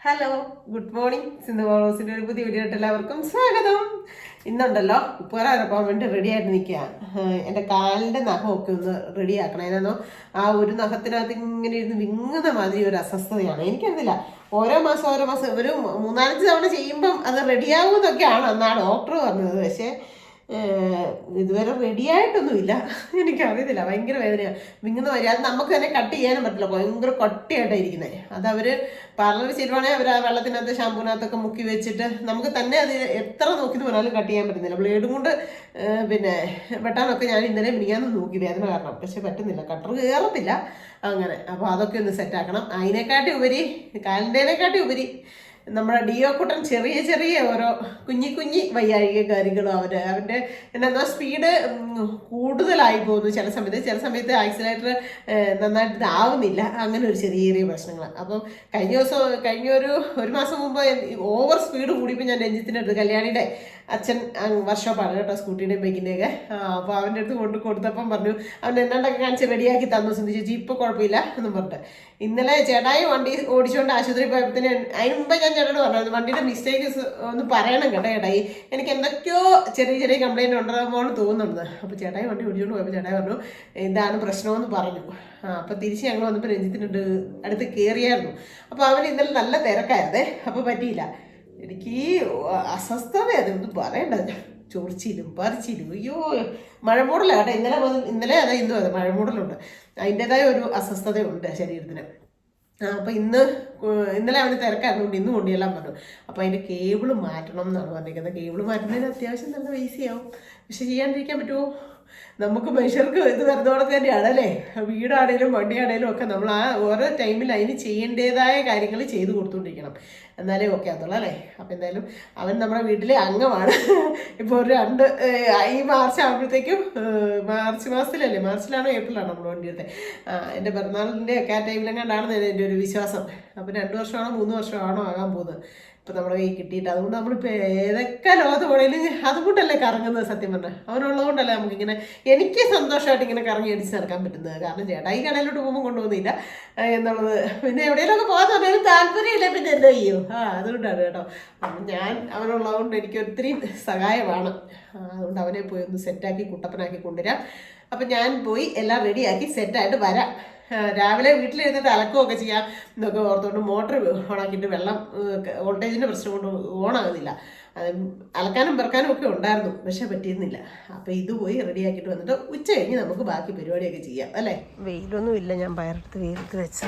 Hello good morning Sindhu മോളോസിന്റെ ഒരു പുതിയ വീഡിയോ എല്ലാവർക്കും സ്വാഗതം. ഇന്നുണ്ടല്ലോ ഉപ്പുറ ഇറക്കാൻ വേണ്ടി റെഡി ആയിട്ട് നിൽക്കുക എന്റെ കാലിന്റെ നഖമൊക്കെ ഒന്ന് റെഡി ആക്കണം അതിനോ ആ ഒരു നഖത്തിനകത്ത് ഇങ്ങനെ ഇരുന്ന് വിങ്ങുന്ന മാതിരി ഒരു അസ്വസ്ഥതയാണ്. എനിക്കറിയില്ല ഓരോ മാസം ഓരോ മാസം ഒരു മൂന്നാലഞ്ച് തവണ ചെയ്യുമ്പം അത് റെഡിയാകുമെന്നൊക്കെയാണ് അന്നാണ് ഡോക്ടർ പറഞ്ഞത്. പക്ഷേ ഇതുവരെ റെഡിയായിട്ടൊന്നുമില്ല എനിക്കറിയത്തില്ല. ഭയങ്കര വേദനയാണ് വിങ്ങുന്ന വരിക അത് നമുക്ക് തന്നെ കട്ട് ചെയ്യാനും പറ്റില്ല. ഭയങ്കര കട്ടിയായിട്ടാണ് ഇരിക്കുന്നത് അത് അവർ പാർലർ ചെയ്യുവാണെങ്കിൽ അവർ ആ വെള്ളത്തിനകത്ത് ഷാമ്പൂനകത്തൊക്കെ മുക്കി വെച്ചിട്ട് നമുക്ക് തന്നെ അത് എത്ര നോക്കി പറഞ്ഞാലും കട്ട് ചെയ്യാൻ പറ്റുന്നില്ല. ബ്ലേഡും കൊണ്ട് പിന്നെ വെട്ടാനൊക്കെ ഞാൻ ഇന്നലെ മിനിയാന്ന് നോക്കി വേദന കാരണം. പക്ഷെ പറ്റുന്നില്ല. കട്ടർ കയറത്തില്ല അങ്ങനെ. അപ്പോൾ അതൊക്കെ ഒന്ന് സെറ്റാക്കണം അതിനെക്കാട്ടി ഉപരി കാലിന്റെനെക്കാട്ടി ഉപരി നമ്മുടെ ഡിയോ കുട്ടൻ ചെറിയ ചെറിയ ഓരോ കുഞ്ഞി കുഞ്ഞി വയ്യാഴിക കാര്യങ്ങളും അവർ അവന്റെ എന്താ സ്പീഡ് കൂടുതലായി പോകുന്നു. ചില സമയത്ത് ചില സമയത്ത് ആക്സിലേറ്റർ നന്നായിട്ട് ഇതാവുന്നില്ല. അങ്ങനെ ഒരു ചെറിയ ചെറിയ പ്രശ്നങ്ങൾ. അപ്പം കഴിഞ്ഞ ദിവസം കഴിഞ്ഞ ഒരു ഒരു മാസം മുമ്പ് ഓവർ സ്പീഡ് കൂടിയപ്പോൾ ഞാൻ രഞ്ജിത്തിന്റെ അടുത്ത് കല്യാണിയുടെ അച്ഛൻ വർഷോപ്പാണ് കേട്ടോ സ്കൂട്ടിയുടെ ബൈക്കിന്റെയൊക്കെ അപ്പോൾ അവന്റെ അടുത്ത് കൊണ്ട് കൊടുത്തപ്പം പറഞ്ഞു അവൻ എന്നാണ്ടൊക്കെ കാണിച്ച് റെഡിയാക്കി തന്നു സുന്ദി ചേച്ചി ഇപ്പോൾ കുഴപ്പമില്ല എന്നും പറഞ്ഞിട്ട്. ഇന്നലെ ചേട്ടായി വണ്ടി ഓടിച്ചുകൊണ്ട് ആശുപത്രി പോയപ്പോഴത്തേന് അതിന് മുമ്പേ ഞാൻ ചേട്ടനോട് പറഞ്ഞു വണ്ടിയുടെ മിസ്റ്റേക്ക് ഒന്ന് പറയണം കേട്ടോ ചേട്ടായി. എനിക്ക് എന്തൊക്കെയോ ചെറിയ ചെറിയ കംപ്ലൈന്റ് ഉണ്ടാകുമ്പോൾ തോന്നുന്നുണ്ട്. അപ്പോൾ ചേട്ടായി വണ്ടി ഓടിച്ചുകൊണ്ട് പോയപ്പോൾ ചേട്ടായി പറഞ്ഞു എന്താണ് പ്രശ്നമെന്ന് പറഞ്ഞു. അപ്പോൾ തിരിച്ച് ഞങ്ങൾ വന്നപ്പോൾ രഞ്ജിത്തിന്റെ അടുത്ത് കയറിയായിരുന്നു അപ്പോൾ അവൻ ഇന്നലെ നല്ല തിരക്കായിരുന്നേ അപ്പോൾ പറ്റിയില്ല. എനിക്ക് ഈ അസ്വസ്ഥത അതൊന്നും പറയണ്ട. ചൊറിച്ചിലും പറിച്ചിലും. അയ്യോ മഴമൂടലാണ് ഇന്നലെ മുതൽ ഇന്നലെ അതെ ഇന്നും അതെ മഴമൂടലുണ്ട്. അതിന്റെതായ ഒരു അസ്വസ്ഥതയുണ്ട് ശരീരത്തിന്. അപ്പോൾ ഇന്ന് ഇന്നലെ അവന് തിരക്കായിരുന്നുകൊണ്ട് ഇന്ന് കൊണ്ടുചെല്ലാൻ പറഞ്ഞു അപ്പോൾ അതിന്റെ കേബിൾ മാറ്റണം എന്നാണ് പറഞ്ഞിരിക്കുന്നത്. കേബിൾ മാറ്റുന്നതിന് അത്യാവശ്യം നല്ല പൈസയാവും. പക്ഷെ ചെയ്യാണ്ടിരിക്കാൻ പറ്റുമോ? നമുക്ക് മനുഷ്യർക്ക് ഇത് വരുന്നതോടൊക്കെ തന്നെയാണ് അല്ലേ വീടാണേലും വണ്ടിയാണേലും ഒക്കെ നമ്മൾ ആ ഓരോ ടൈമിൽ അതിന് ചെയ്യേണ്ടതായ കാര്യങ്ങൾ ചെയ്തു കൊടുത്തുകൊണ്ടിരിക്കണം. എന്നാലേ ഓക്കെ അതുള്ളൂ അല്ലേ? അപ്പം എന്തായാലും അവൻ നമ്മുടെ വീട്ടിലെ അംഗമാണ്. ഇപ്പോൾ ഒരു രണ്ട് ഈ മാർച്ച് ആകുമ്പോഴത്തേക്കും മാർച്ച് മാസത്തിലല്ലേ? മാർച്ചിലാണോ ഏപ്രിലാണോ നമ്മൾ വണ്ടി എടുത്തത് എന്റെ പിറന്നാളിന്റെ ഒക്കെ ആ ടൈമിലെങ്ങാണ്ടാണെന്ന് എന്റെ ഒരു വിശ്വാസം. അപ്പം രണ്ട് വർഷമാണോ മൂന്ന് വർഷമാണോ ആകാൻ പോകുന്നത്? ഇപ്പം നമ്മുടെ കയ്യിൽ കിട്ടിയിട്ട്. അതുകൊണ്ട് നമ്മളിപ്പോൾ ഏതൊക്കെ ലോകത്ത് പോണേലും അതുകൊണ്ടല്ലേ കറങ്ങുന്നത് സത്യം പറഞ്ഞാൽ അവനുള്ളതുകൊണ്ടല്ലേ നമുക്കിങ്ങനെ എനിക്ക് സന്തോഷമായിട്ട് ഇങ്ങനെ കറങ്ങി അടിച്ച് നടക്കാൻ പറ്റുന്നത്. കാരണം ചേട്ടാ ഈ കടയിലോട്ട് പോകുമ്പോൾ കൊണ്ടുപോകുന്നില്ല എന്നുള്ളത്. പിന്നെ എവിടെയെങ്കിലുമൊക്കെ പോകാൻ സമയം താല്പര്യമില്ല. പിന്നെ എന്താ ചെയ്യും. ആ അതുകൊണ്ടാണ് കേട്ടോ. അപ്പം ഞാൻ അവനുള്ളതുകൊണ്ട് എനിക്ക് ഒത്തിരി സഹായമാണ്. അതുകൊണ്ട് അവനെ പോയി ഒന്ന് സെറ്റാക്കി കുട്ടപ്പനാക്കി കൊണ്ടുവരാം. അപ്പം ഞാൻ പോയി എല്ലാം റെഡിയാക്കി സെറ്റായിട്ട് വരാം. രാവിലെ വീട്ടിലിരുന്നിട്ട് അലക്കുകയൊക്കെ ചെയ്യാം എന്നൊക്കെ ഓർത്തുകൊണ്ട് മോട്ടർ ഓണാക്കിയിട്ട് വെള്ളം വോൾട്ടേജിന്റെ പ്രശ്നം കൊണ്ട് ഓണാകുന്നില്ല. അലക്കാനും പിറക്കാനും ഒക്കെ ഉണ്ടായിരുന്നു പക്ഷെ പറ്റിയിരുന്നില്ല. അപ്പോൾ ഇത് പോയി റെഡിയാക്കിയിട്ട് വന്നിട്ട് ഉച്ച കഴിഞ്ഞ് നമുക്ക് ബാക്കി പരിപാടിയൊക്കെ ചെയ്യാം അല്ലേ? വെയിലൊന്നും ഇല്ല ഞാൻ പയറെടുത്ത് വെയിലത്ത് വെച്ച.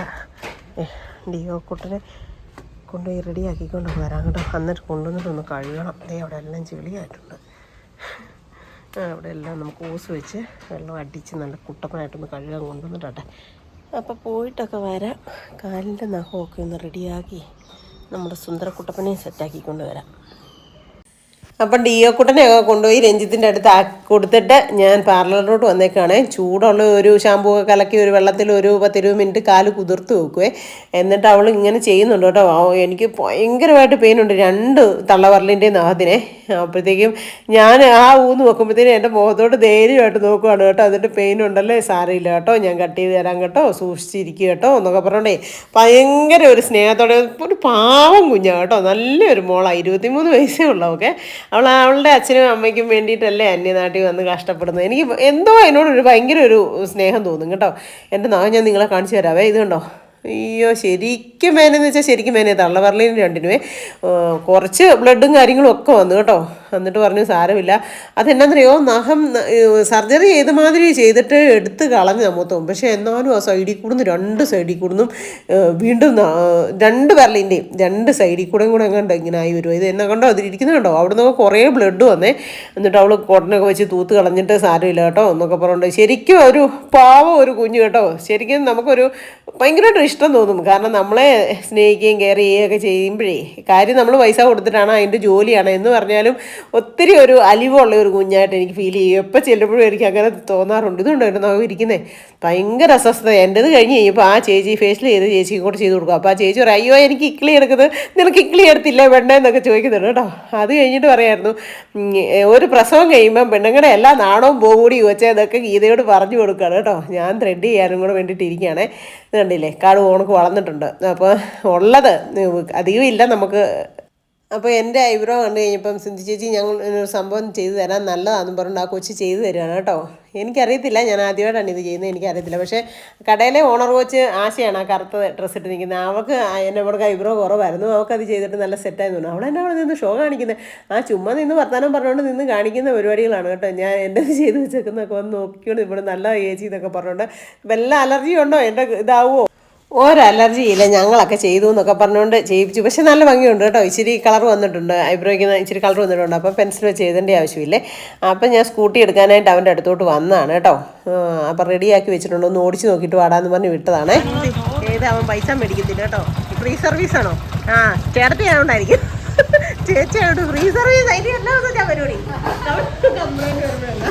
ഡിയോ കുട്ടനെ കൊണ്ടുപോയി റെഡിയാക്കിക്കൊണ്ട് വരാം കേട്ടോ. എന്നിട്ട് കൊണ്ടുവന്നിട്ട് ഒന്ന് കഴുകണം. ദേ അവിടെ എല്ലാം ചെളിയായിട്ടുണ്ട്. അവിടെ എല്ലാം നമുക്ക് ഓസ് വെച്ച് വെള്ളം അടിച്ച് നല്ല കുട്ടപ്പനായിട്ടൊന്ന് കഴുകാൻ കൊണ്ടുവന്നിട്ടെ അപ്പോൾ പോയിട്ടൊക്കെ വരാം. കാലിന്റെ നഖമൊക്കെ ഒന്ന് റെഡിയാക്കി നമ്മുടെ സുന്ദരക്കുട്ടപ്പനെ സെറ്റാക്കിക്കൊണ്ട് വരാം. അപ്പം ഡിയോക്കുട്ടനെയൊക്കെ കൊണ്ടുപോയി രഞ്ജിത്തിന്റെ അടുത്ത് കൊടുത്തിട്ട് ഞാൻ പാർലറിലോട്ട് വന്നേക്കാണ്. ചൂടുള്ള ഒരു ഷാമ്പൂ ഒക്കെ കലക്കി ഒരു വെള്ളത്തിൽ ഒരു പത്തിരുപത് മിനിറ്റ് കാൽ കുതിർത്ത് വെക്കുവേ. എന്നിട്ട് അവൾ ഇങ്ങനെ ചെയ്യുന്നുണ്ട് കേട്ടോ. എനിക്ക് ഭയങ്കരമായിട്ട് പെയിനുണ്ട്. രണ്ട് തള്ളവരലിന്റെ നഖത്തിനെ അപ്പോഴത്തേക്കും ഞാൻ ആ ഊന്ന് വെക്കുമ്പോഴത്തേനും എന്റെ മുഖത്തോട്ട് ധൈര്യമായിട്ട് നോക്കുവാണ് കേട്ടോ. എന്നിട്ട് പെയിൻ ഉണ്ടല്ലേ സാരമില്ല കേട്ടോ. ഞാൻ കട്ട് ചെയ്ത് തരാം കേട്ടോ. സൂക്ഷിച്ചിരിക്കുക കേട്ടോ എന്നൊക്കെ പറഞ്ഞോണ്ടേ. ഭയങ്കര ഒരു സ്നേഹത്തോടെ. ഒരു പാവം കുഞ്ഞാണ് കേട്ടോ. നല്ലൊരു മോളാണ് ഇരുപത്തിമൂന്ന് വയസ്സേ ഉള്ളൂ ഓക്കെ അവൾ അവളുടെ അച്ഛനും അമ്മയ്ക്കും വേണ്ടിയിട്ടല്ലേ അന്യനാട്ടിൽ വന്ന് കഷ്ടപ്പെടുന്നത്. എനിക്ക് എന്തോ എന്നോടൊരു ഭയങ്കര ഒരു സ്നേഹം തോന്നും കേട്ടോ. എന്റെ നാ ഞാൻ നിങ്ങളെ കാണിച്ചു തരാവേ. ഇത് കണ്ടോ അയ്യോ ശരിക്കും മേനെന്ന് വെച്ചാൽ ശരിക്കും മേനെ തള്ളവരലിന് രണ്ടിനുമേ ഏർ കുറച്ച് ബ്ലഡും കാര്യങ്ങളും ഒക്കെ വന്നു കേട്ടോ. എന്നിട്ട് പറഞ്ഞു സാരമില്ല. അതെന്നാന്നറിയോ? നഹം സർജറി ചെയ്ത മാതിരി ചെയ്തിട്ട് എടുത്ത് കളഞ്ഞ മൊത്തം. പക്ഷേ എന്നാലും ആ സൈഡിൽ കൂടുന്നു. രണ്ട് സൈഡിൽ കൂടുന്നു. വീണ്ടും രണ്ട് വിരലിന്റെയും രണ്ട് സൈഡിൽ കൂടെ കൂടെ എങ്ങാണ്ട് ഇങ്ങനെ ആയി വരുമോ ഇത് എന്നെ കണ്ടോ? അതിലിരിക്കുന്നത് കണ്ടോ? അവിടെ നിന്ന് കുറേ ബ്ലഡ് വന്നേ. എന്നിട്ട് അവൾ കോട്ടനൊക്കെ വെച്ച് തൂത്ത് കളഞ്ഞിട്ട് സാരമില്ല കേട്ടോ എന്നൊക്കെ പറഞ്ഞിട്ട് ശരിക്കും ഒരു പാവം ഒരു കുഞ്ഞ് കേട്ടോ. ശരിക്കും നമുക്കൊരു ഭയങ്കരമായിട്ട് ഇഷ്ടം തോന്നും. കാരണം നമ്മളെ സ്നേഹിക്കുകയും കെയർ ചെയ്യുകയൊക്കെ ചെയ്യുമ്പോഴേ കാര്യം നമ്മൾ പൈസ കൊടുത്തിട്ടാണ് അതിന്റെ ജോലിയാണ് എന്ന് പറഞ്ഞാലും ഒത്തിരി ഒരു അലിവുള്ള ഒരു കുഞ്ഞായിട്ട് എനിക്ക് ഫീൽ ചെയ്യും. എപ്പോൾ ചെല്ലുമ്പോഴും എനിക്ക് അങ്ങനെ തോന്നാറുണ്ട്. ഇതുകൊണ്ട് എന്റെ നഖം ഇരിക്കുന്നത് ഭയങ്കര അസ്വസ്ഥത. എന്റെത് കഴിഞ്ഞ് കഴിയുമ്പോൾ ആ ചേച്ചി ഫേസിൽ ചെയ്ത് ചേച്ചി കൂടെ ചെയ്ത് കൊടുക്കും. അപ്പോൾ ആ ചേച്ചി പറയും അയ്യോ എനിക്ക് ഇക്ലി എടുക്കുന്നത് നിനക്ക് ഇക്ലി എടുത്തില്ല പെണ്ണേ എന്നൊക്കെ ചോദിക്കുന്നുണ്ട് കേട്ടോ. അത് കഴിഞ്ഞിട്ട് പറയായിരുന്നു ഒരു പ്രസവം കഴിയുമ്പം പെണ്ണുങ്ങളുടെ എല്ലാ നാണവും പോകൂടി വെച്ചാൽ ഇതൊക്കെ ഗീതയോട് പറഞ്ഞു കൊടുക്കുകയാണ് കേട്ടോ. ഞാൻ ത്രെഡ് ചെയ്യാനും കൂടെ വേണ്ടിയിട്ട് ഇത് കണ്ടില്ലേ? കാട് ഓണക്ക് വളർന്നിട്ടുണ്ട്. അപ്പോൾ ഉള്ളത് അധികം ഇല്ല നമുക്ക്. അപ്പോൾ എന്റെ ഐബ്രോ കണ്ടു കഴിഞ്ഞപ്പം സിന്ധു ചേച്ചി ഞങ്ങൾ ഒരു സംഭവം ചെയ്തു തരാൻ നല്ലതാണെന്ന് പറഞ്ഞിട്ട് ആ കൊച്ചി ചെയ്തു തരികയാണ് കേട്ടോ. എനിക്കറിയത്തില്ല ഞാൻ ആദ്യമായിട്ടാണ് ഇത് ചെയ്യുന്നത് എനിക്കറിയത്തില്ല. പക്ഷേ കടയിലെ ഓണർ കോച്ച് ആശയാണ് ആ കറുത്ത ഡ്രസ്സ് ഇട്ട് നിൽക്കുന്നത് അവൾക്ക് എന്റെ അവിടെ ഐബ്രോ കുറവായിരുന്നു. അവൾക്ക് അത് ചെയ്തിട്ട് നല്ല സെറ്റായി തോന്നുന്നു. അവൾ എന്നെ അവിടെ നിന്ന് ഷോ കാണിക്കുന്നത് ആ ചുമ്മാ നിന്ന് വർത്താനം പറഞ്ഞുകൊണ്ട് നിന്ന് കാണിക്കുന്ന പരിപാടികളാണ് കേട്ടോ. ഞാൻ എന്റെ ചെയ്ത് വെച്ചേക്കുന്നൊക്കെ വന്ന് നോക്കിക്കൊണ്ട് ഇവിടെ നല്ല ചേച്ചി എന്നൊക്കെ പറഞ്ഞുകൊണ്ട് വല്ല അലർജി ഉണ്ടോ? എന്റെ ഇതാവുമോ ഒരു അലർജി ഇല്ല ഞങ്ങളൊക്കെ ചെയ്തു എന്നൊക്കെ പറഞ്ഞുകൊണ്ട് ചെയ്യിപ്പിച്ചു. പക്ഷെ നല്ല ഭംഗിയുണ്ട് കേട്ടോ. ഇച്ചിരി കളർ വന്നിട്ടുണ്ട്. ഐബ്രോയ്ക്ക് ഇച്ചിരി കളർ വന്നിട്ടുണ്ട്. അപ്പോൾ പെൻസിൽ വെച്ച് എഴുതേണ്ട ആവശ്യമില്ലേ? അപ്പം ഞാൻ സ്കൂട്ടി എടുക്കാനായിട്ട് അവന്റെ അടുത്തോട്ട് വന്നതാണ് കേട്ടോ. അപ്പം റെഡിയാക്കി വെച്ചിട്ടുണ്ട്. ഒന്ന് ഓടിച്ച് നോക്കിയിട്ട് വാടാന്ന് പറഞ്ഞ് വിട്ടതാണ്. ഏത് അവൻ പൈസ മേടിക്കത്തില്ല കേട്ടോ. ഫ്രീ സർവീസ് ആണോ? ആ ചേട്ടത്തി ആയതുകൊണ്ടായിരിക്കും. ചേച്ചി ആയതുകൊണ്ട് ഫ്രീ സർവീസ് അതിന്റെ എല്ലാ പരിപാടി കംപ്ലൈന്റ് വരുന്നതല്ല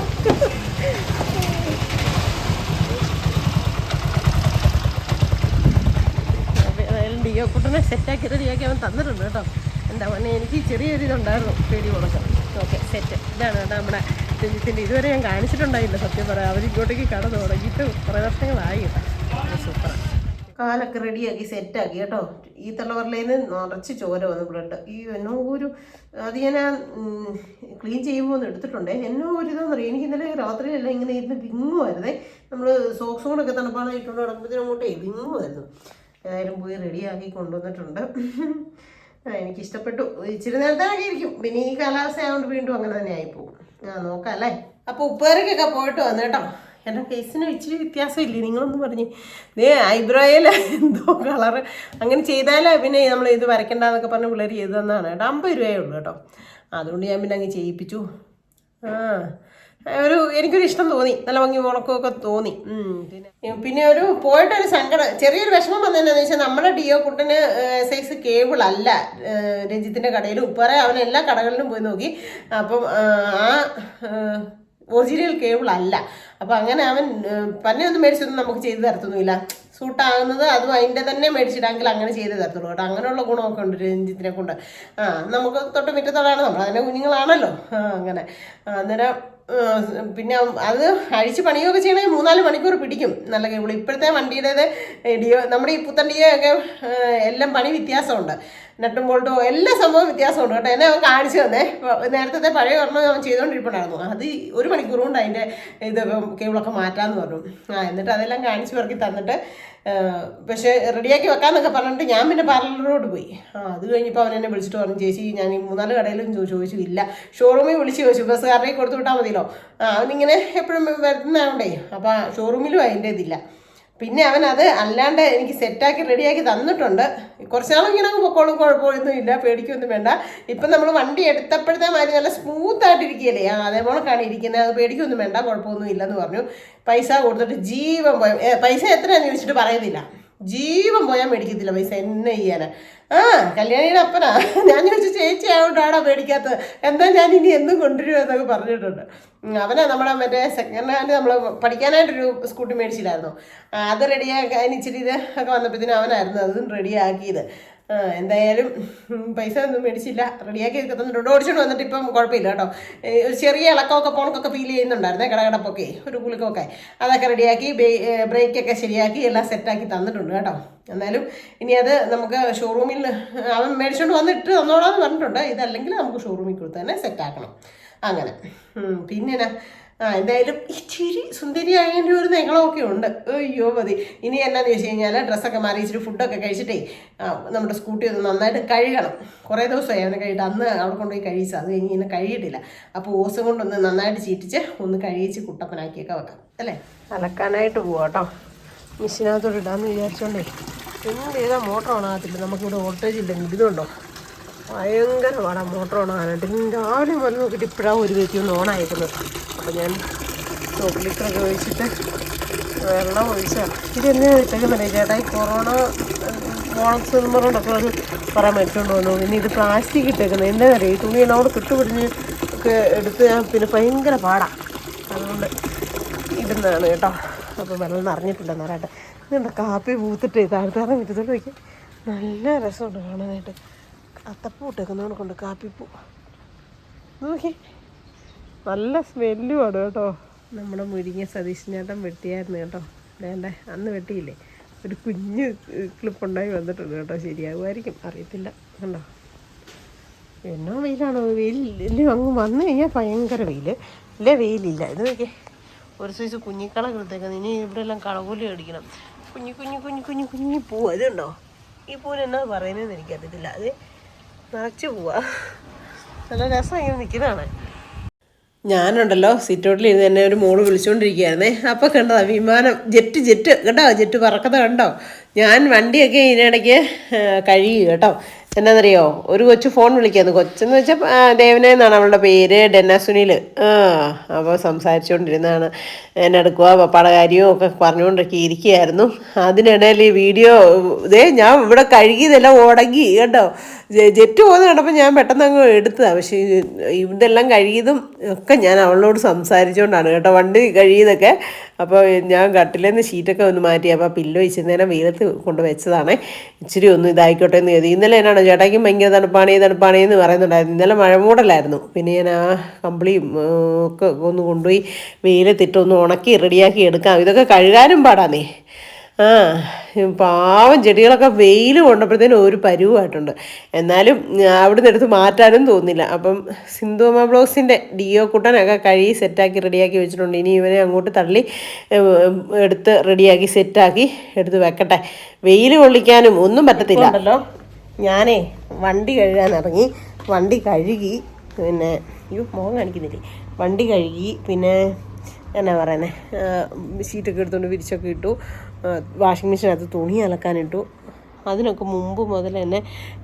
അപ്പോൾ ഏതായാലും ഡിയോ കുട്ടനെ സെറ്റാക്കി റെഡിയാക്കി അവൻ തന്നിട്ടുണ്ട് കേട്ടോ. എന്താ പറഞ്ഞാൽ എനിക്ക് ചെറിയൊരു ഇതുണ്ടായിരുന്നു പേടി കൊടുക്കാം ഓക്കെ സെറ്റ് ഇതാണ് കേട്ടോ നമ്മുടെ രഞ്ജിത്തിന്റെ ഇതുവരെ ഞാൻ കാണിച്ചിട്ടുണ്ടായില്ല സത്യം പറയാം. അവരിങ്ങോട്ടേക്ക് കട തുടങ്ങിയിട്ട് കുറേ വർഷങ്ങളായി കേട്ടോ. സൂപ്പർ കാലൊക്കെ റെഡിയാക്കി സെറ്റാക്കി കേട്ടോ. ഈ തള്ളവറിലേന്ന് നിറച്ച് ചോര വന്നു ബ്ലഡ് ഈ എന്നോ ഒരു അത് ഞാൻ ക്ലീൻ ചെയ്യുമ്പോൾ ഒന്ന് എടുത്തിട്ടുണ്ടേ. എന്നോ ഒരു ഇതാണെന്ന് അറിയാം എനിക്ക് ഇന്നലെ രാത്രിയിലെല്ലാം ഇങ്ങനെ ഇരുന്ന് വിങ്ങുമായിരുന്നേ. നമ്മൾ സോക്സും കൂടെ ഒക്കെ തണുപ്പാനായിട്ടുണ്ട് നടക്കുമ്പോഴത്തേനും അങ്ങോട്ടേ വിങ്ങുമായിരുന്നു. ഏതായാലും പോയി റെഡിയാക്കി കൊണ്ടുവന്നിട്ടുണ്ട്. എനിക്കിഷ്ടപ്പെട്ടു. ഇച്ചിരി നേരത്തെ ഇരിക്കും പിന്നെ ഈ കാലാവസ്ഥ ആയതുകൊണ്ട് വീണ്ടും അങ്ങനെ തന്നെ ആയിപ്പോകും. ആ നോക്കാം അല്ലേ? അപ്പോൾ ഉപ്പേരക്കൊക്കെ പോയിട്ട് വന്നു കേട്ടോ. എന്റെ ഫേസിന് ഇച്ചിരി വ്യത്യാസമില്ലേ? നിങ്ങളൊന്ന് പറഞ്ഞു. ദേ ഐബ്രോയിൽ എന്തോ കളർ അങ്ങനെ ചെയ്താലേ പിന്നെ നമ്മൾ ഇത് വരയ്ക്കണ്ടെന്നൊക്കെ പറഞ്ഞ് പിള്ളേർ ചെയ്തു തന്നാണ് കേട്ടോ അമ്പത് രൂപയേ ഉള്ളൂ കേട്ടോ. അതുകൊണ്ട് ഞാൻ പിന്നെ അങ്ങ് ചെയ്യിപ്പിച്ചു. ആ. ഒരു എനിക്കൊരു ഇഷ്ടം തോന്നി. നല്ല ഭംഗി ഉണക്കമൊക്കെ തോന്നി. പിന്നെ പിന്നെ ഒരു പോയിട്ടൊരു സങ്കടം ചെറിയൊരു വിഷമം വന്നതെന്നു വെച്ചാൽ നമ്മുടെ ഡിയോ കുട്ടന് സൈസ് കേബിൾ അല്ല രഞ്ജിത്തിന്റെ കടയിൽ ഉപ്പാറ അവൻ എല്ലാ കടകളിലും പോയി നോക്കി. അപ്പം ആ, ഒറിജിനൽ കേബിൾ അല്ല. അപ്പം അങ്ങനെ അവൻ പന്നെ ഒന്നും മേടിച്ചൊന്നും നമുക്ക് ചെയ്തു തരത്തൊന്നുമില്ല. സൂട്ടാകുന്നത് അതും അതിന്റെ തന്നെ മേടിച്ചിടാമെങ്കിൽ അങ്ങനെ ചെയ്ത് തരത്തുള്ളൂ കേട്ടോ. അങ്ങനെയുള്ള ഗുണമൊക്കെ ഉണ്ട് രഞ്ജിത്തിനെ കൊണ്ട്. ആ നമുക്ക് തൊട്ട് മുറ്റത്തോടാണ്. നമ്മൾ അതിന്റെ കുഞ്ഞുങ്ങളാണല്ലോ അങ്ങനെ. അന്നേരം പിന്നെ അത് അഴിച്ച് പണിയൊക്കെ ചെയ്യണമെങ്കിൽ മൂന്നാൽ മണിക്കൂർ പിടിക്കും. നല്ല കേബിൾ ഇപ്പോഴത്തെ വണ്ടിയുടേത് ഡിയോ നമ്മുടെ ഈ പുത്തൻ ഡിയോ ഒക്കെ എല്ലാം പണി വ്യത്യാസമുണ്ട്. നട്ടും ബോൾട്ടും എല്ലാ സംഭവം വ്യത്യാസമുണ്ട് കേട്ടോ. എന്നെ അവൻ കാണിച്ചു തന്നേ. നേരത്തെ പഴയ ഒരെണ്ണം അവൻ ചെയ്തുകൊണ്ടിരിപ്പുണ്ടായിരുന്നു അത് ഒരു മണിക്കൂർ കൊണ്ട് അതിന്റെ ഇത് കേബിളൊക്കെ മാറ്റാമെന്ന് പറഞ്ഞു. ആ എന്നിട്ട് അതെല്ലാം കാണിച്ചു പറക്കി തന്നിട്ട് പക്ഷേ റെഡിയാക്കി വെക്കാമെന്നൊക്കെ പറഞ്ഞിട്ട് ഞാൻ പിന്നെ പാർലറിലോട്ട് പോയി. ആ അത് കഴിഞ്ഞപ്പോൾ അവൻ എന്നെ വിളിച്ചിട്ട് പറഞ്ഞു ചേച്ചി ഞാൻ ഈ മൂന്നാൽ കടയിലും ചോദിച്ചു ഇല്ല ഷോറൂമിൽ വിളിച്ച് ചോദിച്ചു. ബസ്സുകാരനെ കൊടുത്തു വിട്ടാൽ മതിയല്ലോ. ആ അവനിങ്ങനെ എപ്പോഴും വരുന്നതാണ്ടേ അപ്പോൾ ഷോറൂമിലും അതിന്റെ ഇതില്ല പിന്നെ അവൻ അത് അല്ലാണ്ട് എനിക്ക് സെറ്റാക്കി റെഡിയാക്കി തന്നിട്ടുണ്ട്. കുറച്ച് നാളും ഇങ്ങനെ അങ്ങ് പൊക്കോളും കുഴപ്പമൊന്നും ഇല്ല പേടിക്കൊന്നും വേണ്ട. ഇപ്പം നമ്മൾ വണ്ടി എടുത്തപ്പോഴത്തെ മാതിരി നല്ല സ്മൂത്ത് ആയിട്ടിരിക്കുകയല്ലേ? ആ അതേപോലെ കാണി ഇരിക്കുന്നത്. അത് പേടിക്കൊന്നും വേണ്ട കുഴപ്പമൊന്നും ഇല്ലെന്ന് പറഞ്ഞു. പൈസ കൊടുത്തിട്ട് ജീവൻ പോയ പൈസ എത്രയാണെന്ന് ചോദിച്ചിട്ട് പറയുന്നില്ല. ജീവൻ പോയാൽ മേടിക്കത്തില്ല പൈസ എന്നെ ചെയ്യാനാ. ആ കല്യാണിയുടെ അപ്പനാ. ഞാൻ ചോദിച്ചു ചേച്ചി ആയതുകൊണ്ടാണോ മേടിക്കാത്തത് എന്താ ഞാൻ ഇനി എന്നും കൊണ്ടുവരുമോ എന്നൊക്കെ പറഞ്ഞിട്ടുണ്ട്. അവനാ നമ്മുടെ മറ്റേ സെക്കൻഡ് ഹാൻഡ് നമ്മൾ പഠിക്കാനായിട്ടൊരു സ്കൂട്ടി മേടിച്ചില്ലായിരുന്നു? അത് റെഡിയാക്കി അതിന് ഇച്ചിരി ഇത് ഒക്കെ വന്നപ്പോഴത്തേനും അവനായിരുന്നു അതും റെഡിയാക്കിയത് എന്തായാലും പൈസ ഒന്നും മേടിച്ചില്ല. റെഡിയാക്കി തന്നിട്ടുണ്ട്. ഓടിച്ചുകൊണ്ട് വന്നിട്ട് ഇപ്പം കുഴപ്പമില്ല കേട്ടോ. ഒരു ചെറിയ ഇളക്കമൊക്കെ പോണക്കൊക്കെ ഫീൽ ചെയ്യുന്നുണ്ടായിരുന്നേ കടകടപ്പൊക്കെ ഒരു കുളിക്കൊക്കെ അതൊക്കെ റെഡിയാക്കി ബ്രേക്കൊക്കെ ശരിയാക്കി എല്ലാം സെറ്റാക്കി തന്നിട്ടുണ്ട് കേട്ടോ. എന്നാലും ഇനി അത് നമുക്ക് ഷോറൂമിൽ അവൻ മേടിച്ചുകൊണ്ട് വന്നിട്ട് തന്നോളാന്ന് പറഞ്ഞിട്ടുണ്ട്. ഇതല്ലെങ്കിൽ നമുക്ക് ഷോറൂമിൽ കൊടുത്ത് തന്നെ സെറ്റാക്കണം അങ്ങനെ. പിന്നെ? ആ എന്തായാലും ഇച്ചിരി സുന്ദരിയായതിന്റെ ഒരു നിങ്ങളൊക്കെ ഉണ്ട്. അയ്യോ മതി. ഇനി എന്നാന്ന് ചോദിച്ചു കഴിഞ്ഞാൽ ഡ്രസ്സൊക്കെ മാറി ഇച്ചിരി ഫുഡൊക്കെ കഴിച്ചിട്ടേ നമ്മുടെ സ്കൂട്ടി ഒന്ന് നന്നായിട്ട് കഴുകണം. കുറേ ദിവസമായി അവനെ കഴിയിട്ട് അന്ന് അവിടെ കൊണ്ടുപോയി കഴിച്ചു. അത് കഴിഞ്ഞ് ഇങ്ങനെ കഴിയിട്ടില്ല അപ്പോൾ ഓസം കൊണ്ടൊന്ന് നന്നായിട്ട് ചീറ്റിച്ച് ഒന്ന് കഴിയിച്ച് കുട്ടപ്പനാക്കിയൊക്കെ വെക്കാം. അല്ലേ? അലക്കാനായിട്ട് പോവാം കേട്ടോ. മെഷീനകത്തോട് ഇടാമെന്ന് വിചാരിച്ചോണ്ടേ. എന്ത് ചെയ്താൽ മോട്ടർ ഓണാകത്തില്ല നമുക്കിവിടെ വോൾട്ടേജ് ഇല്ലെങ്കിൽ ഇതുണ്ടോ? ഭയങ്കര പാടാ മോട്ടർ ഓണാകാനായിട്ട് ഇനി രാവിലെ മുതൽ നോക്കിയിട്ട് ഇപ്പോഴാണ് ഒരു വ്യക്തി ഒന്ന് ഓണായിരിക്കുന്നത് അപ്പോൾ ഞാൻ സോപ്പ് ലിറ്ററൊക്കെ ഒഴിച്ചിട്ട് വെള്ളം ഒഴിച്ചാൽ ഇതെന്നെ വെച്ചേക്കുന്നില്ലേ ചേട്ടാ ഈ കൊറോണ ഓണം പറഞ്ഞിട്ടൊക്കെ അത് പറയാൻ മേടിച്ചുകൊണ്ട് വന്നു. പിന്നെ ഇത് പ്ലാസ്റ്റിക് ഇട്ടേക്കുന്നത് എന്താ അറിയാം? ഈ തുണി എന്നോട് കിട്ടുപിടിഞ്ഞ് ഒക്കെ എടുത്ത് ഞാൻ പിന്നെ ഭയങ്കര പാടാണ് അതുകൊണ്ട് ഇടുന്നതാണ് കേട്ടോ. അപ്പോൾ വെള്ളം നിറഞ്ഞിട്ടില്ല നേരായിട്ട് ഇതുണ്ട്? കാപ്പി പൂത്തിട്ട് താഴ്ത്താറ് മുറ്റത്തോട്ട് വയ്ക്കും നല്ല രസമുണ്ട് കാണാനായിട്ട്. അത്തപ്പൂ ഇട്ടേക്കുന്നതാണ് കൊണ്ട് കാപ്പിപ്പൂ. നോക്കി. നല്ല സ്മെല്ലുമാണ് കേട്ടോ. നമ്മുടെ മുരിങ്ങ സതീശനേട്ടൻ വെട്ടിയായിരുന്നു കേട്ടോ. വേണ്ടേ അന്ന് വെട്ടിയില്ലേ? ഒരു കുഞ്ഞ് ക്ലിപ്പുണ്ടായി വന്നിട്ടുണ്ട് കേട്ടോ. ശരിയാകുമായിരിക്കും. അറിയത്തില്ല. കണ്ടോ? എന്നോ വെയിലാണോ? വെയിലില്ല അങ്ങ് വന്നു കഴിഞ്ഞാൽ ഭയങ്കര വെയിൽ ഇല്ല വെയിലില്ല. ഇത് നോക്കിയേ. ഒരു സൈസ് കുഞ്ഞിക്കള കിടത്തേക്കുന്നത് ഇനി ഇവിടെ എല്ലാം കളകൂലി അടിക്കണം കുഞ്ഞു കുഞ്ഞു കുഞ്ഞു കുഞ്ഞു കുഞ്ഞു പൂ. അതുണ്ടോ ഈ പൂവിന് എന്നാ പറയുന്നതെന്ന് എനിക്കറിയത്തില്ല. അത് നിറച്ച് പോവാ. നല്ല രസം ഇങ്ങനെ നിൽക്കുന്നതാണ്. ഞാനുണ്ടല്ലോ സിറ്റൗട്ടിൽ ഇരുന്ന് എന്നെ ഒരു മോൾ വിളിച്ചുകൊണ്ടിരിക്കുകയായിരുന്നേ അപ്പോൾ കണ്ടതാ വിമാനം ജെറ്റ് ജെറ്റ് കേട്ടോ ജെറ്റ് പറക്കുന്നത് കണ്ടോ? ഞാൻ വണ്ടിയൊക്കെ ഇതിനിടയ്ക്ക് കഴിയും കേട്ടോ. എന്നാന്നറിയോ ഒരു കൊച്ചു ഫോൺ വിളിക്കാന്ന്. കൊച്ചെന്ന് വെച്ചാൽ ദേവന എന്നാണ് അവളുടെ പേര്? ഡെന്ന സുനിൽ ആ അപ്പോൾ സംസാരിച്ചുകൊണ്ടിരുന്നതാണ് എന്നെ എടുക്കുക പപ്പയുടെ കാര്യവും ഒക്കെ പറഞ്ഞുകൊണ്ടൊക്കെ ഇരിക്കുകയായിരുന്നു അതിനിടയിൽ ഈ വീഡിയോ ഇതേ ഞാൻ ഇവിടെ കഴുകിയതെല്ലാം ഉടങ്ങി കേട്ടോ. ജെറ്റ് പോകുന്ന കണ്ടപ്പോൾ ഞാൻ പെട്ടെന്ന് അങ്ങ് എടുത്തതാണ് പക്ഷേ ഇതെല്ലാം കഴുകിയതും ഒക്കെ ഞാൻ അവളോട് സംസാരിച്ചുകൊണ്ടാണ് കേട്ടോ. വണ്ടി കഴുകിയതൊക്കെ അപ്പോൾ ഞാൻ കട്ടിലേന്ന് ഷീറ്റൊക്കെ ഒന്ന് മാറ്റി അപ്പോൾ പില്ലോ ഇച്ചിരുന്നേരം നേരം വെയിലത്ത് കൊണ്ട് വെച്ചതാണ്. ഇച്ചിരി ഒന്ന് ഇതായിക്കോട്ടെ എന്ന് കരുതി. ഇന്നലെ എന്നാണ് ചേട്ടായിക്കും ഭയങ്കര തണുപ്പാണ് തണുപ്പാണ് എന്ന് പറയുന്നുണ്ടായിരുന്നു. ഇന്നലെ മഴ മൂടലായിരുന്നു. പിന്നെ ഞാൻ ആ കമ്പിളിയും ഒക്കെ ഒന്ന് കൊണ്ടുപോയി വെയിലത്തിട്ട് ഒന്ന് ഉണക്കി റെഡിയാക്കി എടുക്കാം. ഇതൊക്കെ കഴുകാനും പാടാന്നേ. ആ പാവം ചെടികളൊക്കെ വെയിൽ കൊണ്ടപ്പോഴത്തേനും ഒരു പരുവായിട്ടുണ്ട്. എന്നാലും അവിടുന്ന് എടുത്ത് മാറ്റാനും തോന്നില്ല. അപ്പം സിന്ധുമ ബ്ലൗസിന്റെ ഡിയോ കുട്ടനൊക്കെ കഴുകി സെറ്റാക്കി റെഡിയാക്കി വെച്ചിട്ടുണ്ട്. ഇനി ഇവനെ അങ്ങോട്ട് തള്ളി എടുത്ത് റെഡിയാക്കി സെറ്റാക്കി എടുത്ത് വെക്കട്ടെ. വെയിൽ കൊള്ളിക്കാനും ഒന്നും പറ്റത്തില്ല. ഉണ്ടല്ലോ ഞാനേ വണ്ടി കഴുകാൻ ഇറങ്ങി വണ്ടി കഴുകി പിന്നെ അയ്യോ മുഖം കാണിക്കുന്നില്ലേ? വണ്ടി കഴുകി പിന്നെ എന്നാ പറയുന്നത് ഷീറ്റൊക്കെ എടുത്തുകൊണ്ട് വിരിച്ചൊക്കെ ഇട്ടു. വാഷിംഗ് മെഷീനകത്ത് തുണി അലക്കാനിട്ടു. അതിനൊക്കെ മുമ്പ് മുതൽ തന്നെ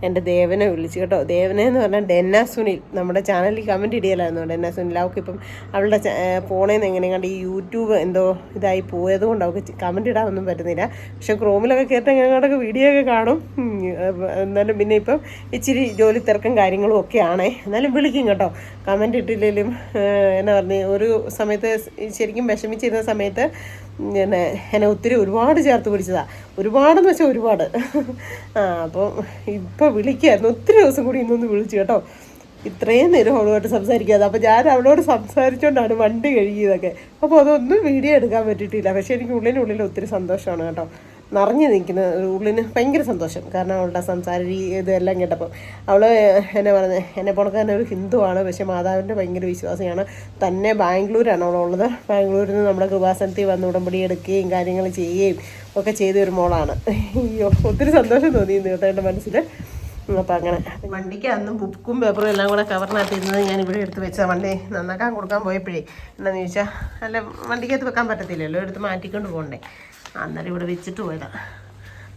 എന്റെ ദേവനെ വിളിച്ചു കേട്ടോ. ദേവനെ എന്ന് പറഞ്ഞാൽ ഡെന്ന സുനിൽ. നമ്മുടെ ചാനലിൽ കമന്റ് ഇടിയലായിരുന്നു ഡെന്ന സുനിൽ. അവൾക്ക് ഇപ്പം അവളുടെ ഫോണേന്ന് എങ്ങനെ കണ്ട് ഈ യൂട്യൂബ് എന്തോ ഇതായി പോയത് കൊണ്ട് അവൾക്ക് കമന്റ് ഇടാനൊന്നും പറ്റുന്നില്ല. പക്ഷെ ക്രോമിലൊക്കെ കയറ്റി എങ്ങനെയൊക്കെ വീഡിയോ ഒക്കെ കാണും. എന്നാലും പിന്നെ ഇപ്പം ഇച്ചിരി ജോലി തിരക്കും കാര്യങ്ങളും ഒക്കെ ആണേ. എന്നാലും വിളിക്കും കേട്ടോ. കമന്റ് ഇട്ടില്ലെങ്കിലും എന്നാ പറഞ്ഞ് ഒരു സമയത്ത് ശരിക്കും വിഷമിച്ചിരുന്ന സമയത്ത് പിന്നെ എന്നെ ഒത്തിരി ഒരുപാട് ചേർത്ത് പിടിച്ചതാണ് ഒരുപാടെന്ന് വെച്ചാൽ ഒരുപാട്. ആ അപ്പം ഇപ്പോൾ വിളിക്കായിരുന്നു. ഒത്തിരി ദിവസം കൂടി ഇന്നൊന്ന് വിളിച്ചു കേട്ടോ. ഇത്രയും നേരം അവളുമായിട്ട് സംസാരിക്കാതെ. അപ്പോൾ ഞാൻ അവളോട് സംസാരിച്ചുകൊണ്ടാണ് വണ്ടി കഴുകിയതൊക്കെ. അപ്പോൾ അതൊന്നും വീഡിയോ എടുക്കാൻ പറ്റിയിട്ടില്ല. പക്ഷേ എനിക്ക് ഉള്ളിനുള്ളിൽ ഒത്തിരി സന്തോഷമാണ് കേട്ടോ. നിറഞ്ഞു നിൽക്കുന്ന ഉള്ളിന് ഭയങ്കര സന്തോഷം. കാരണം അവളുടെ സംസാര ഇതെല്ലാം കേട്ടപ്പം അവൾ എന്നെ പറഞ്ഞത് എന്നെ പോണക്ക് തന്നെ ഒരു ഹിന്ദുവാണ് പക്ഷേ മാതാവിന്റെ ഭയങ്കര വിശ്വാസിയാണ്. തന്നെ ബാംഗ്ലൂരാണ് അവളുള്ളത്. ബാംഗ്ലൂരിൽ നിന്ന് നമ്മുടെ കൃപാസനത്തിൽ വന്ന് ഉടമ്പടി എടുക്കുകയും കാര്യങ്ങൾ ചെയ്യുകയും ഒക്കെ ചെയ്ത ഒരു മോളാണ്. അയ്യോ ഒത്തിരി സന്തോഷം തോന്നി കേട്ടോ മനസ്സിൽ അപ്പം അങ്ങനെ. വണ്ടിക്ക് അന്ന് ബുക്കും പേപ്പറും എല്ലാം കൂടെ കവറിനകത്തിരുന്നത് ഞാൻ ഇവിടെ എടുത്ത് വെച്ചാൽ വണ്ടി നന്നാക്കാൻ കൊടുക്കാൻ പോയപ്പോഴേ. എന്താണെന്ന് ചോദിച്ചാൽ അല്ല വണ്ടിക്കകത്ത് വെക്കാൻ പറ്റത്തില്ലല്ലോ. എടുത്ത് മാറ്റിക്കൊണ്ട് പോകണ്ടേ. അന്നേരം ഇവിടെ വെച്ചിട്ട് പോയതാണ്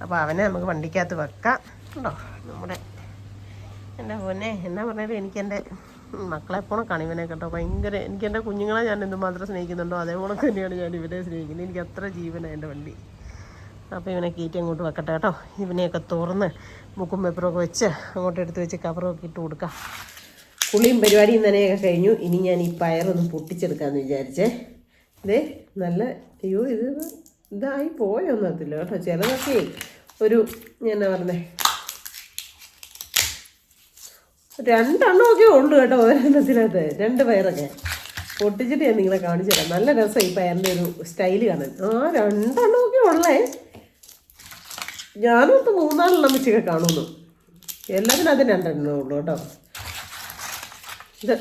അപ്പോൾ അവനെ നമുക്ക് വണ്ടിക്കകത്ത് വെക്കാം. കേട്ടോ നമ്മുടെ എന്റെ പൊന്നെ എന്നാ പറഞ്ഞാലും എനിക്കെന്റെ മക്കളെ പോണക്കാണ് ഇവനെ കേട്ടോ ഭയങ്കര എനിക്ക് എന്റെ കുഞ്ഞുങ്ങളെ ഞാൻ എന്തുമാത്രം സ്നേഹിക്കുന്നുണ്ടോ അതേപോലെ തന്നെയാണ് ഞാൻ ഇവനെ സ്നേഹിക്കുന്നത്. എനിക്ക് അത്ര ജീവനാണ് എന്റെ വണ്ടി. അപ്പോൾ ഇവനെ കീറ്റി അങ്ങോട്ട് വെക്കട്ടെ കേട്ടോ. ഇവനെയൊക്കെ തുറന്ന് മുക്കും പേപ്പറൊക്കെ വെച്ച് അങ്ങോട്ട് എടുത്ത് വെച്ച് കവറൊക്കെ ഇട്ട് കൊടുക്കാം. കുളിയും പരിപാടിയും തന്നെയൊക്കെ കഴിഞ്ഞു. ഇനി ഞാൻ ഈ പയറൊന്ന് പൊട്ടിച്ചെടുക്കാമെന്ന് വിചാരിച്ചേ. ഇതേ നല്ല അയ്യോ ഇത് ഇതായി പോയൊന്നത്തില്ല കേട്ടോ. ചിലതൊക്കെ ഒരു ഞാൻ പറഞ്ഞേ? രണ്ടെണ്ണമൊക്കെ ഉള്ളു കേട്ടോ ഒരെണ്ണത്തിനകത്ത്. രണ്ട് പയറൊക്കെ. പൊട്ടിച്ചിട്ട് ഞാൻ നിങ്ങളെ കാണിച്ചു തരാം. നല്ല രസം ഈ പയറിന്റെ ഒരു സ്റ്റൈൽ കാണാൻ. ആ രണ്ടെണ്ണമൊക്കെ ഉള്ളേ. ഞാനൊന്ന് മൂന്നാലെണ്ണം വെച്ചൊക്കെ കാണുന്നു. എല്ലാത്തിനും അത് രണ്ടെണ്ണമേ ഉള്ളൂ കേട്ടോ. ഇത്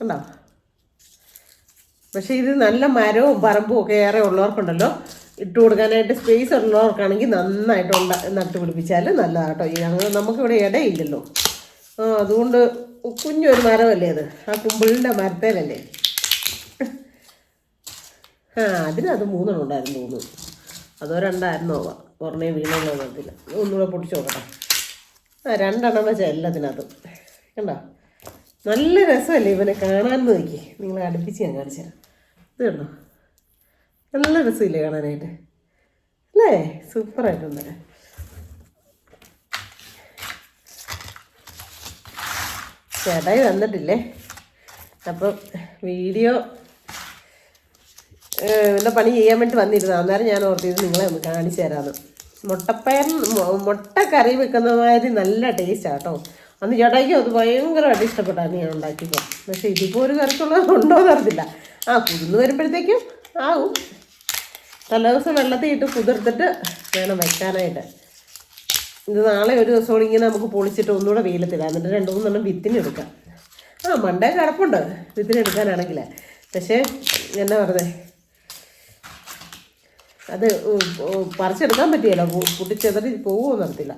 കണ്ടോ? പക്ഷേ ഇത് നല്ല മരവും പറമ്പും ഒക്കെ ഏറെ ഉള്ളവർക്കുണ്ടല്ലോ. ഇട്ട് കൊടുക്കാനായിട്ട് സ്പേസ് ഉള്ളവർക്കാണെങ്കിൽ നന്നായിട്ട് ഉണ്ട നട്ട് പിടിപ്പിച്ചാൽ ഈ ഞങ്ങൾ നമുക്കിവിടെ ഇടയില്ലല്ലോ. ആ അതുകൊണ്ട് കുഞ്ഞൊരു മരമല്ലേ അത്? ആ കുമ്പിളിന്റെ മരത്തേലല്ലേ? ആ അതിനത് മൂന്നെണ്ണം ഉണ്ടായിരുന്നു തോന്നുന്നു. അതോ രണ്ടായിരുന്നോ? പുറമേ വീണെന്നോ നോക്കില്ല ഒന്നുകൂടെ പൊട്ടിച്ചു നോക്കട്ടെ. ആ രണ്ടെണ്ണം വെച്ചാൽ എല്ലാത്തിനകത്തും. കണ്ടോ? നല്ല രസമല്ലേ ഇവനെ കാണാൻ നോക്കി നിങ്ങൾ അടുപ്പിച്ച് ഞാൻ കാണിച്ചാൽ ഇത് കണ്ടോ? നല്ല രസമില്ലേ കാണാനായിട്ട്. അല്ലേ? സൂപ്പറായിട്ടുണ്ട്. ചേട്ടായി വന്നിട്ടില്ലേ? അപ്പം വീഡിയോ എന്റെ പണി ചെയ്യാൻ വേണ്ടി വന്നിരുന്നു. അന്നേരം ഞാൻ ഓർത്തിരുന്നു നിങ്ങളെ ഒന്ന് കാണിച്ചു തരാമെന്ന് മുട്ടപ്പയർ മുട്ട കറി വെക്കുന്ന മാതിരി നല്ല കേട്ടോ. അന്ന് ചേട്ടായിക്ക് അത് ഭയങ്കരമായിട്ട് ഇഷ്ടപ്പെട്ടാണ് ഞാൻ ഉണ്ടാക്കിയത് പക്ഷേ ഇതിപ്പോൾ ഒരു കറിക്കുള്ളത് ഉണ്ടോ എന്നറിയില്ല ആ കുതിർന്ന് വരുമ്പോഴത്തേക്കും ആവും. തലേദിവസം വെള്ളത്തിൽ ഇട്ട് കുതിർത്തിട്ട് വേണം വയ്ക്കാനായിട്ട് ഇത് നാളെ ഒരു ദിവസം കൂടി ഇങ്ങനെ നമുക്ക് പൊളിച്ചിട്ട് ഒന്നുകൂടെ വെയിലത്തിടാം. എന്നിട്ട് രണ്ട് മൂന്നെണ്ണം വിത്തിനെടുക്കാം ആ മണ്ടേ കിടപ്പുണ്ട് വിത്തിനെടുക്കാനാണെങ്കിൽ പക്ഷേ എന്നാ പറഞ്ഞേ? അത് പറിച്ചെടുക്കാൻ പറ്റിയല്ലോ. പൊട്ടിച്ചെതറി പോകുമോ നടത്തില്ല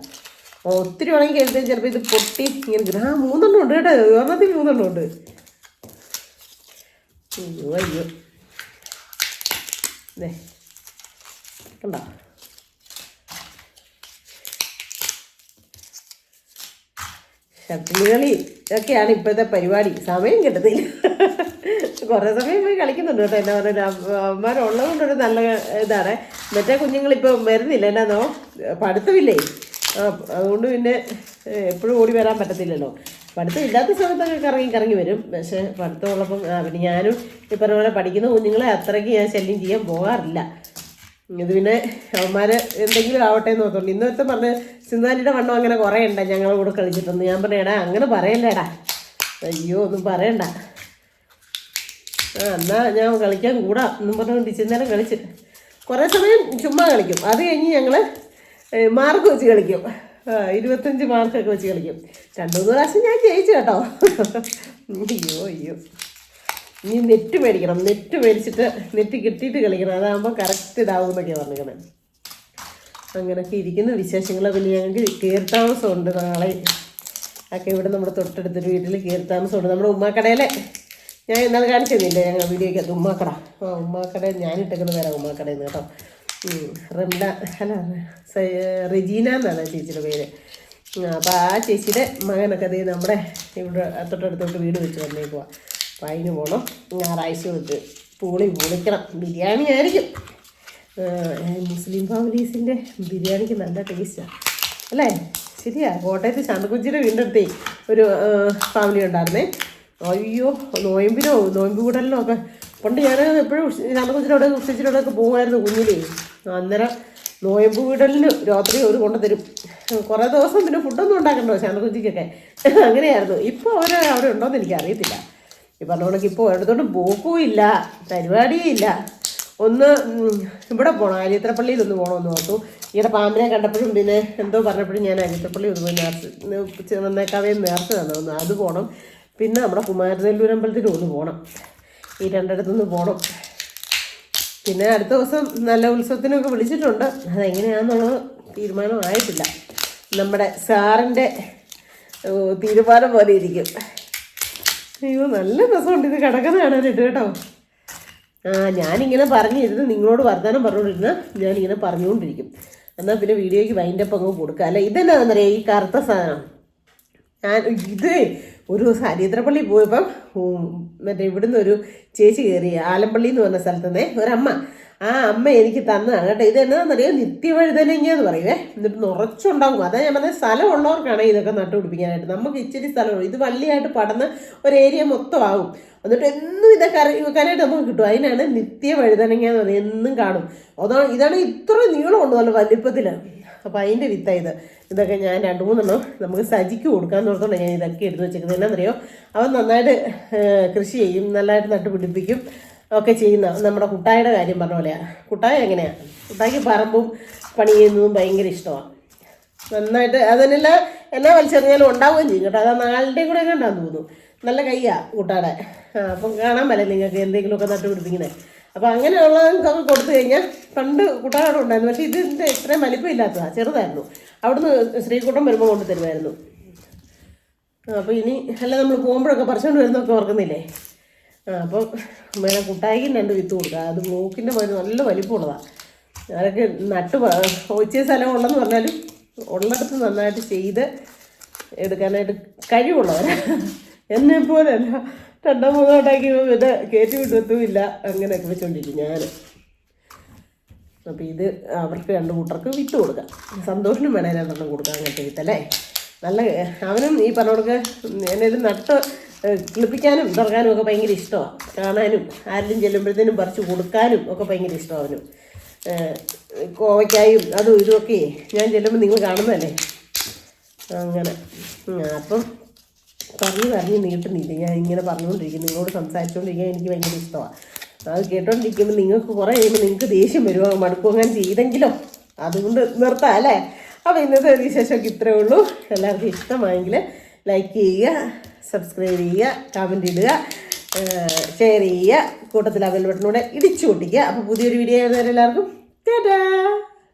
ഒത്തിരി ഉണങ്ങി കഴിഞ്ഞാൽ ചിലപ്പോൾ ഇത് പൊട്ടി ഇങ്ങനെ. ആ മൂന്നെണ്ണം ഉണ്ട് കേട്ടോ. ഒരെണ്ണത്തിൽ മൂന്നെണ്ണം ഉണ്ട്. അയ്യോ അയ്യോ. ദേ കണ്ടോ? ഷട്ടിലുകളി ഇതൊക്കെയാണ് ഇപ്പോഴത്തെ പരിപാടി. സമയം കിട്ടത്തില്ല. കുറേ സമയം പോയി കളിക്കുന്നുണ്ട് കേട്ടോ. എന്നാ പറയുക അമ്മമാരുള്ളത് കൊണ്ടൊരു നല്ല ഇതാണ്. മറ്റേ കുഞ്ഞുങ്ങളിപ്പോൾ വരുന്നില്ല. എന്നാന്നോ? പഠിത്തമില്ലേ? അതുകൊണ്ട് പിന്നെ എപ്പോഴും ഓടി വരാൻ പറ്റത്തില്ലല്ലോ. പഠിത്തം ഇല്ലാത്ത സമയത്തൊക്കെ കറങ്ങി കറങ്ങി വരും. പക്ഷേ പഠിത്തമുള്ളപ്പം ആ പിന്നെ ഞാനും ഈ പറഞ്ഞ പോലെ പഠിക്കുന്ന കുഞ്ഞുങ്ങളെ അത്രയ്ക്ക് ഞാൻ ശല്യം ചെയ്യാൻ പോകാറില്ല. ഇത് പിന്നെ അവന്മാർ എന്തെങ്കിലും ആവട്ടെ എന്ന് നോക്കുള്ളൂ ഇന്നത്തെ പറഞ്ഞ് സിന്ധാനിയുടെ വണ്ണം അങ്ങനെ കുറേ ഉണ്ട് ഞങ്ങളുടെ കൂടെ കളിച്ചിട്ടുണ്ട് ഞാൻ പറഞ്ഞേടാ അങ്ങനെ പറയല്ലേടാ. അയ്യോ ഒന്നും പറയണ്ട. ആ എന്നാ ഞാൻ കളിക്കാൻ കൂടാ എന്നും പറഞ്ഞുകൊണ്ട് ഇച്ചിരി നേരം കളിച്ച്. കുറേ സമയം ചുമ്മാ കളിക്കും. അത് കഴിഞ്ഞ് ഞങ്ങൾ മാർക്ക് വെച്ച് കളിക്കും. ഇരുപത്തഞ്ച് മാർക്കൊക്കെ വെച്ച് കളിക്കും. രണ്ടു മൂന്ന് പ്രാവശ്യം ഞാൻ ജയിച്ചു കേട്ടോ. അയ്യോ അയ്യോ. ഇനി നെറ്റ് മേടിക്കണം. നെറ്റ് മേടിച്ചിട്ട് നെറ്റ് കിട്ടിയിട്ട് കളിക്കണം. അതാകുമ്പോൾ കറക്റ്റ് ഇതാവും എന്നൊക്കെയാണ് പറഞ്ഞിരിക്കുന്നത് അങ്ങനെയൊക്കെ ഇരിക്കുന്ന. വിശേഷങ്ങൾ പിന്നെ ഞങ്ങൾക്ക് കീർത്താമസമുണ്ട് നാളെ. ഒക്കെ ഇവിടെ നമ്മുടെ തൊട്ടടുത്തൊരു വീട്ടിൽ കീർത്താമസമുണ്ട്. നമ്മുടെ ഉമ്മാക്കടയിലെ ഞാൻ ഇന്നലെ കാണിച്ചു ഞങ്ങൾ വീഡിയോയ്ക്ക്? ഉമ്മാക്കട. ആ ഉമ്മാക്കട ഞാനിട്ടേക്കുന്ന പേരാ ഉമ്മാക്കടയിൽ നിന്ന് കേട്ടോ. റംല അല്ല റെജീന എന്നാണ് ചേച്ചിയുടെ പേര്. അപ്പോൾ ആ ചേച്ചിയുടെ മകനൊക്കെ അതേ നമ്മുടെ ഇവിടെ തൊട്ടടുത്തോട്ട് വീട് വെച്ച് വന്നേക്കുക അപ്പം അതിന് പോകണം ഞായറാഴ്ച തൊട്ട് പൂളി പൂളിക്കണം ബിരിയാണി ആയിരിക്കും. മുസ്ലിം ഫാമിലീസിന്റെ ബിരിയാണിക്ക് നല്ല ടേസ്റ്റാണ് അല്ലേ? ശരിയാ. കോട്ടയത്ത് ശാന്തകുഞ്ചിയുടെ വീണ്ടെടുത്തേ ഒരു ഫാമിലി ഉണ്ടായിരുന്നേ. അയ്യോ നോയമ്പിനോ നോയമ്പ് കൂടലിനോ ഒക്കെ. പണ്ട് ഞാൻ എപ്പോഴും ശാന്തകുഞ്ചിനോടെ ഉച്ചച്ചിനോടെ ഒക്കെ പോകുമായിരുന്നു കുഞ്ഞിലേ. അന്നേരം നോയമ്പ് വീടലിന് രാത്രി ഒരു കൊണ്ടുതരും. കുറേ ദിവസം പിന്നെ ഫുഡൊന്നും ഉണ്ടാക്കണ്ടോ ശാന്തകുഞ്ചിക്കൊക്കെ അങ്ങനെയായിരുന്നു. ഇപ്പോൾ അവർ അവിടെ ഉണ്ടോയെന്ന് എനിക്ക് എനിക്കറിയത്തില്ല. ഈ പറഞ്ഞ കണക്ക് ഇപ്പോൾ ഒരിടത്തോട്ടും പോക്കും ഇല്ല പരിപാടിയും ഇല്ല. ഒന്ന് ഇവിടെ പോകണം അരിയത്രപ്പള്ളിയിൽ ഒന്ന് പോകണമെന്ന് ഓർത്തു. ഇങ്ങനെ പാമ്പിനെ കണ്ടപ്പോഴും പിന്നെ എന്തോ പറഞ്ഞപ്പോഴും ഞാൻ അരിയത്രപ്പള്ളി ഒന്ന് പോയി നേർച്ച് വന്നേക്കാവേ നേർച്ച തന്നു അത് പോകണം പിന്നെ നമ്മുടെ കുമാരനെല്ലൂർ അമ്പലത്തിൽ ഒന്ന് പോകണം ഈ രണ്ടിടത്തുനിന്ന് പോകണം പിന്നെ അടുത്ത ദിവസം നല്ല ഉത്സവത്തിനൊക്കെ വിളിച്ചിട്ടുണ്ട്. അതെങ്ങനെയാണെന്നുള്ളത് തീരുമാനമായിട്ടില്ല നമ്മുടെ സാറിന്റെ തീരുമാനം പോലെ ഇരിക്കും. അയ്യോ നല്ല രസമുണ്ട്. ഇത് കിടക്കുന്ന കാണാനായിട്ട് കേട്ടോ. ആ ഞാനിങ്ങനെ പറഞ്ഞിരുന്ന്. നിങ്ങളോട് വർത്തമാനം പറഞ്ഞുകൊണ്ടിരുന്ന ഞാനിങ്ങനെ പറഞ്ഞുകൊണ്ടിരിക്കും. എന്നാൽ പിന്നെ വീഡിയോയ്ക്ക് വൈൻഡപ്പ് അങ്ങ് കൊടുക്കുക അല്ല? ഇതെന്നാണെന്നറിയാം ഈ കറുത്ത സാധനം. ഞാൻ ഇത് ഒരു ദിവസം അരിയത്രപ്പള്ളി പോയപ്പം മറ്റേ ഇവിടുന്ന് ഒരു ചേച്ചി കയറി ആലമ്പള്ളി എന്ന് പറഞ്ഞ സ്ഥലത്തുനിന്ന് ഒരമ്മ ആ അമ്മ എനിക്ക് തന്നതാണ് കേട്ടോ. ഇത് എന്നാണെന്നറിയോ നിത്യവഴുതനങ്ങ എന്ന് പറയുവേ എന്നിട്ട് നിറച്ചുണ്ടാകും അതാ ഞാൻ പറഞ്ഞ സ്ഥലമുള്ളവർക്കാണ് ഇതൊക്കെ നട്ടുപിടിപ്പിക്കാനായിട്ട് നമുക്ക് ഇച്ചിരി സ്ഥലമുള്ളൂ. ഇത് വള്ളിയായിട്ട് പടന്ന് ഒരു ഏരിയ മൊത്തം ആവും എന്നിട്ട് എന്നും ഇതൊക്കെ കറി വെക്കാനായിട്ട് നമുക്ക് കിട്ടും. അതിനാണ് നിത്യ വഴുതനങ്ങ എന്ന് പറയുന്നത് എന്നും കാണും. അതാണ് ഇതാണ് ഇത്ര നീളമുണ്ട് നല്ല വലിപ്പത്തിൽ അപ്പോൾ അതിന്റെ വിത്ത ഇത്. ഇതൊക്കെ ഞാൻ രണ്ട് മൂന്നെണ്ണം നമുക്ക് സജിക്ക് കൊടുക്കാൻ ഓർത്തോണ്ട് ഞാൻ ഇതൊക്കെ എടുത്ത് വെച്ചേക്കുന്നത്. എന്നാണെന്നറിയോ അവൻ നന്നായിട്ട് കൃഷി ചെയ്യും. നല്ലതായിട്ട് നട്ടുപിടിപ്പിക്കും. ഒക്കെ ചെയ്യുന്ന നമ്മുടെ കുട്ടായുടെ കാര്യം പറഞ്ഞ പോലെയാണ് കുട്ടായ എങ്ങനെയാണ് കുട്ടായ്ക്ക് പറമ്പും പണി ചെയ്യുന്നതും ഭയങ്കര ഇഷ്ടമാണ് നന്നായിട്ട് അതിനെല്ലാം എല്ലാ വലിച്ചെറിഞ്ഞാലും ഉണ്ടാവുകയും ചെയ്യും കേട്ടോ. അത് നാളിന്റെ കൂടെ കണ്ടാന്ന് തോന്നുന്നു. നല്ല കയ്യാ കൂട്ടാടെ അപ്പം കാണാൻ പറ്റില്ല നിങ്ങൾക്ക് എന്തെങ്കിലുമൊക്കെ നട്ടുപിടിപ്പിക്കുന്നത് അപ്പം അങ്ങനെയുള്ളതൊക്കെ കൊടുത്തു കഴിഞ്ഞാൽ പണ്ട് കൂട്ടാടെ ഉണ്ടായിരുന്നു. പക്ഷേ ഇതിന്റെ ഇത്രയും വലിപ്പം ഇല്ലാത്തതാണ് ചെറുതായിരുന്നു. അവിടുന്ന് ശ്രീകുട്ടം വരുമ്പോൾ കൊണ്ടുതരുമായിരുന്നു. അപ്പോൾ ഇനി അല്ല നമ്മൾ പോകുമ്പോഴൊക്കെ പറിച്ചുകൊണ്ട് വരുന്നൊക്കെ ഓർക്കുന്നില്ലേ? അപ്പം വേണം കുട്ടായിക്കും രണ്ട് വിത്ത് കൊടുക്കുക അത് മൂക്കിന്റെ പോലെ നല്ല വലിപ്പമുള്ളതാണ് അതൊക്കെ നട്ട് ഒച്ചിയ സ്ഥലം ഉള്ളെന്ന് പറഞ്ഞാലും ഉള്ളിടത്ത് നന്നായിട്ട് ചെയ്ത് എടുക്കാനായിട്ട് കഴിവുള്ളവരാ. എന്നെ പോലെയല്ല രണ്ടോ മൂന്നോ ഉണ്ടാക്കി പിന്നെ കയറ്റി വിട്ടത്തുമില്ല. അങ്ങനെയൊക്കെ വെച്ചോണ്ടിരിക്കും ഞാൻ അപ്പോൾ ഇത് അവർക്ക് രണ്ട് കൂട്ടർക്ക് വിത്ത് കൊടുക്കാം. സന്തോഷിനും വേണേലും രണ്ടെണ്ണം കൊടുക്കാം അങ്ങനത്തെ വിത്തല്ലേ നല്ല അവനും ഈ പറഞ്ഞവർക്ക് എന്നെ നട്ട് ഏഹ്, കിളിപ്പിക്കാനും തുറക്കാനും ഒക്കെ ഭയങ്കര ഇഷ്ടമാണ് കാണാനും ആരെങ്കിലും ചെല്ലുമ്പോഴത്തേനും പറിച്ച് കൊടുക്കാനും ഒക്കെ ഭയങ്കര ഇഷ്ടമാണ് കോവയ്ക്കായും അതും ഇതുമൊക്കെ ഞാൻ ചെല്ലുമ്പോൾ നിങ്ങൾ കാണുന്നതല്ലേ? അങ്ങനെ. അപ്പം പറഞ്ഞു പറഞ്ഞ് നീട്ടുന്നില്ല. ഞാൻ ഇങ്ങനെ പറഞ്ഞുകൊണ്ടിരിക്കും നിങ്ങളോട് സംസാരിച്ചുകൊണ്ടിരിക്കാൻ എനിക്ക് ഭയങ്കര ഇഷ്ടമാണ് അത് കേട്ടോണ്ടിരിക്കുമ്പോൾ നിങ്ങൾക്ക് കുറേ കഴിയുമ്പോൾ നിങ്ങൾക്ക് ദേഷ്യം വരുമോ മടുക്കും അങ്ങനെ ചെയ്തെങ്കിലോ? അതുകൊണ്ട് നിർത്താം അല്ലേ? അപ്പോൾ ഇന്നത്തെ ഒരു വിശേഷമൊക്കെ ഇത്രയേ ഉള്ളൂ. എല്ലാവർക്കും ഇഷ്ടമായെങ്കിൽ ലൈക്ക് ചെയ്യുക. സബ്സ്ക്രൈബ് ചെയ്യുക കമന്റ് ഇടുക ഷെയർ ചെയ്യുക കൂട്ടത്തിൽ ആ ബെൽ ബട്ടണൂടെ ഇടിച്ചു പൊട്ടിക്കുക. അപ്പോൾ പുതിയൊരു വീഡിയോ ആയിരുന്നവരെല്ലാവർക്കും ടാറ്റാ!